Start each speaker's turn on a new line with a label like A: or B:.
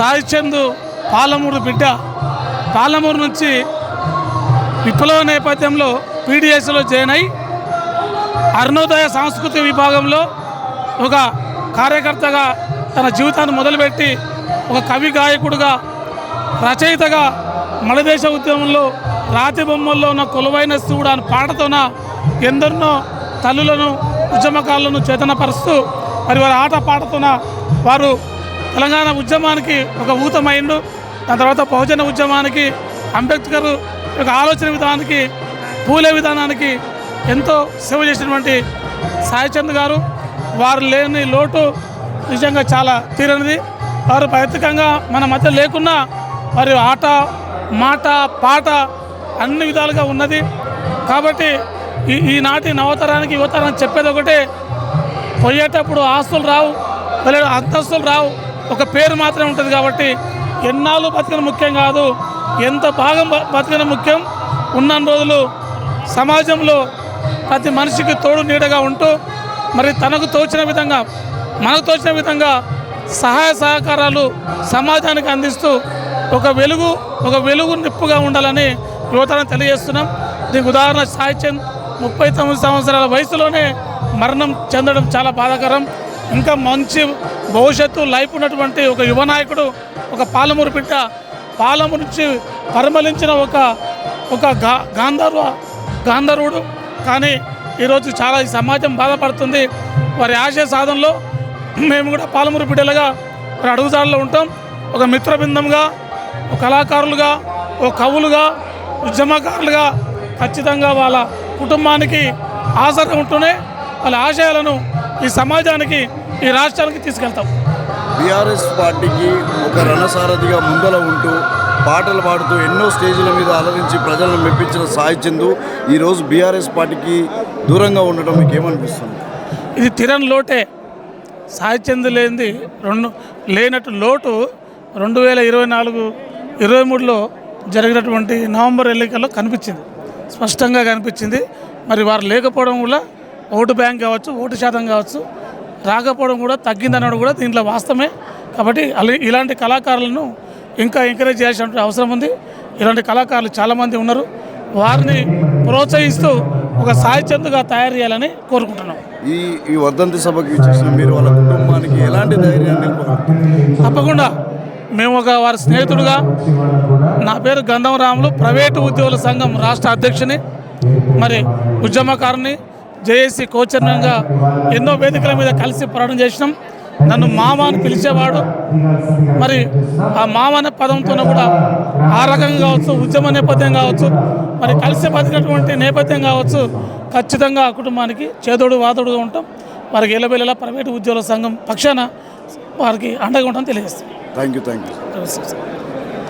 A: సాయి చంద్ పాలమూరు బిడ్డ. పాలమూరు నుంచి విప్లవ నేపథ్యంలో పీడిఎస్లో జాయిన్ అయి అరుణోదయ సాంస్కృతిక విభాగంలో ఒక కార్యకర్తగా తన జీవితాన్ని మొదలుపెట్టి ఒక కవి గాయకుడుగా రచయితగా మనదేశ ఉద్యమంలో రాతి బొమ్మల్లో ఉన్న కొలువైన శివుడు అని పాటతోన ఎందరినో తల్లులను ఉద్యమకారులను చేతనపరుస్తూ మరి వారి ఆట పాటతోన వారు తెలంగాణ ఉద్యమానికి ఒక ఊతమైండు దాని తర్వాత బహుజన ఉద్యమానికి అంబేద్కర్ యొక్క ఆలోచన విధానానికి పూలే విధానానికి ఎంతో సేవ చేసినటువంటి సాయిచంద్ గారు వారు లేని లోటు నిజంగా చాలా తీరనిది. వారు ప్రత్యేకంగా మన మధ్య లేకున్నా వారి ఆట మాట పాట అన్ని విధాలుగా ఉన్నది. కాబట్టి ఈ ఈనాటి నవతరానికి యువతరానికి చెప్పేది ఒకటే పోయేటప్పుడు ఆస్తులు రావు లేదా అంతస్తులు రావు. ఒక పేరు మాత్రమే ఉంటుంది కాబట్టి ఎన్నాళ్ళు బతకడం ముఖ్యం కాదు ఎంత భాగం బ- బతకడం ముఖ్యం ఉన్న రోజులు సమాజంలో ప్రతి మనిషికి తోడు నీడగా ఉంటూ మరి తనకు తోచిన విధంగా మనకు తోచిన విధంగా సహాయ సహకారాలు సమాజానికి అందిస్తూ ఒక వెలుగు ఒక వెలుగు నిప్పుగా ఉండాలని యువతరం తెలియజేస్తున్నాం. దీనికి ఉదాహరణ సాయి చంద్. ముప్పై తొమ్మిది సంవత్సరాల వయసులోనే మరణం చెందడం చాలా బాధాకరం. ఇంకా మంచి భవిష్యత్తు లైఫ్ ఉన్నటువంటి ఒక యువ నాయకుడు ఒక పాలమూరు బిడ్డ పాలమూరు నుంచి పరిమళించిన ఒక ఒక గా గాంధర్వ గాంధర్వుడు. కానీ ఈరోజు చాలా ఈ సమాజం బాధపడుతుంది. వారి ఆశయ సాధనలో మేము కూడా పాలమూరు బిడ్డలుగా వారి అడుగుదారులో ఉంటాం. ఒక మిత్రబృందంగా ఒక కళాకారులుగా ఒక కవులుగా ఉద్యమకారులుగా ఖచ్చితంగా వాళ్ళ కుటుంబానికి ఆసరా ఉంటూనే వాళ్ళ ఆశయాలను ఈ సమాజానికి ఈ రాష్ట్రానికి తీసుకెళ్తాం.
B: బీఆర్ఎస్ పార్టీకి ఒక రణసారథిగా ముందల ఉంటూ పాటలు పాడుతూ ఎన్నో స్టేజ్ల మీద అలరించి ప్రజలను మెప్పించిన సాయి చందు ఈరోజు బీఆర్ఎస్ పార్టీకి దూరంగా ఉండటం మీకు ఏమనిపిస్తుంది
A: ఇది తిరన్ లోటే. సాహిత్యందు లేనిది రెండు లేనట్టు లోటు రెండు వేల ఇరవై నాలుగు ఇరవై మూడులో జరిగినటువంటి నవంబర్ ఎన్నికల్లో కనిపించింది. స్పష్టంగా కనిపించింది. మరి వారు లేకపోవడం వల్ల ఓటు బ్యాంక్ కావచ్చు ఓటు శాతం కావచ్చు రాకపోవడం కూడా తగ్గిందన్నది కూడా దీంట్లో వాస్తవమే. కాబట్టి అలా- ఇలాంటి కళాకారులను ఇంకా ఎంకరేజ్ చేయాల్సిన అవసరం ఉంది. ఇలాంటి కళాకారులు చాలామంది ఉన్నారు. వారిని ప్రోత్సహిస్తూ ఒక సాహిత్యంగా తయారు చేయాలని కోరుకుంటున్నాం.
B: ఈ ఈ వర్ధంతి సభకి చేసిన మీరు వాళ్ళ కుటుంబానికి ఎలాంటి ధైర్యాన్ని
A: తప్పకుండా మేము ఒక వారి స్నేహితుడుగా నా పేరు గంధం రాములు ప్రైవేటు ఉద్యోగుల సంఘం రాష్ట్ర అధ్యక్షుని మరి ఉద్యమకారుని జేఏసీ కోచర్నంగా ఎన్నో వేదికల మీద కలిసి పోరాటం చేసినాం. నన్ను మామ అని పిలిచేవాడు. మరి ఆ మామ అనే పదంతో కూడా ఆ రకంగా కావచ్చు ఉద్యమ నేపథ్యం కావచ్చు మరి కలిసి బతికినటువంటి నేపథ్యం కావచ్చు ఖచ్చితంగా ఆ కుటుంబానికి చేదోడు వాదోడుగా ఉంటాం. వారికి ఎలబెల్లలా ప్రైవేటు ఉద్యోగుల సంఘం పక్షాన వారికి అండగా ఉంటాం తెలియజేస్తాం
B: థ్యాంక్ యూ థ్యాంక్ యూ